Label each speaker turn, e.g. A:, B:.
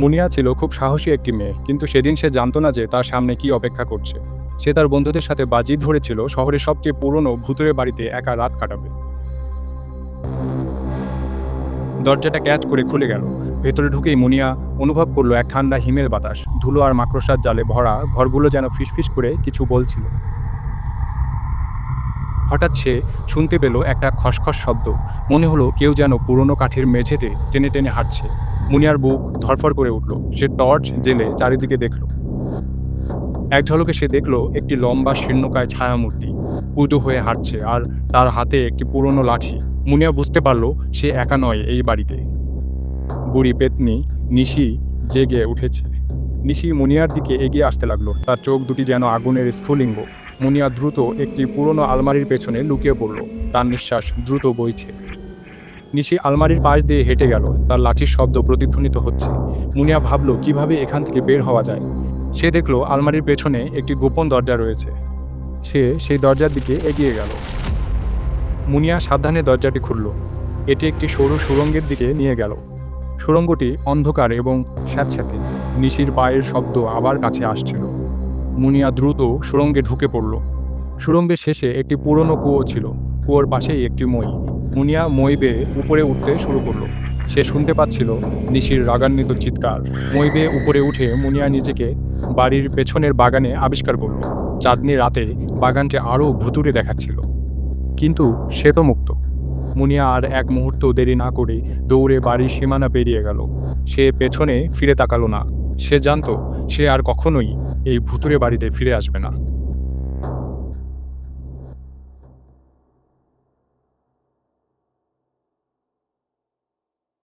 A: মুনিয়া ছিল খুব সাহসী একটি মেয়ে, কিন্তু সেদিন সে জানতো না যে তার সামনে কি অপেক্ষা করছে। সে তার বন্ধুদের সাথে বাজি ধরেছিল, শহরের সবচেয়ে পুরনো ভূতুরে বাড়িতে একা রাত কাটাবে। দরজাটা ক্যাচ করে খুলে গেল। ভেতরে ঢুকেই মুনিয়া অনুভব করল এক ঠান্ডা হিমেল বাতাস। ধুলো আর মাকড়সার জালে ভরা ঘরগুলো যেন ফিসফিস করে কিছু বলছিল। হঠাৎ সে শুনতে পেল একটা খসখস শব্দ। মনে হলো কেউ যেন পুরনো কাঠের মেঝেতে টেনে টেনে হাঁটছে। মুনিয়ার বুক ধরফর করে উঠল। সে টর্চ জেলে চারিদিকে দেখল। এক ঝলকে সে দেখল একটি লম্বা শীর্ণকায় ছায়ামূর্তি। পুজো হয়ে হাঁটছে আর তার হাতে একটি পুরনো লাঠি। মুনিয়া বুঝতে পারল সে একা নয় এই বাড়িতে। বুড়ি পেতনি নিশি জেগে উঠেছে। নিশি মুনিয়ার দিকে এগিয়ে আসতে লাগল। তার চোখ দুটি যেন আগুনের স্ফুলিঙ্গ মুনিয়া দ্রুত একটি পুরনো আলমারির পেছনে লুকিয়ে পড়ল। তার নিঃশ্বাস দ্রুত বইছে। নিশি আলমারির পাশ দিয়ে হেঁটে গেল। তার লাঠির শব্দ প্রতিধ্বনিত হচ্ছে। মুনিয়া ভাবল, কীভাবে এখান থেকে বের হওয়া যায়? সে দেখল, আলমারির পেছনে একটি গোপন দরজা রয়েছে। সে সেই দরজার দিকে এগিয়ে গেল। মুনিয়া সাবধানে দরজাটি খুলল। এটি একটি সরু সুড়ঙ্গের দিকে নিয়ে গেল। সুড়ঙ্গটি অন্ধকার এবং স্যাঁতস্যাঁতে। নিশির পায়ের শব্দ আবার কাছে আসছিল। মুনিয়া দ্রুত সুড়ঙ্গে ঢুকে পড়ল। সুড়ঙ্গের শেষে একটি পুরনো কুয়ো ছিল। কুয়োর পাশেই একটি মই। মুনিয়া মই বেয়ে উপরে উঠতে শুরু করল। সে শুনতে পাচ্ছিল নিশির রাগান্বিত চিৎকার। মই বেয়ে উপরে উঠে মুনিয়া নিজেকে বাড়ির পেছনের বাগানে আবিষ্কার করল। চাঁদনি রাতে বাগানটি আরও ভুতুরে দেখাচ্ছিল। কিন্তু সে তো মুক্ত। মুনিয়া আর এক মুহূর্ত দেরি না করে দৌড়ে বাড়ির সীমানা পেরিয়ে গেল। সে পেছনে ফিরে তাকালো না। সে জানতো সে আর কখনোই এই ভুতুরে বাড়িতে ফিরে আসবে না।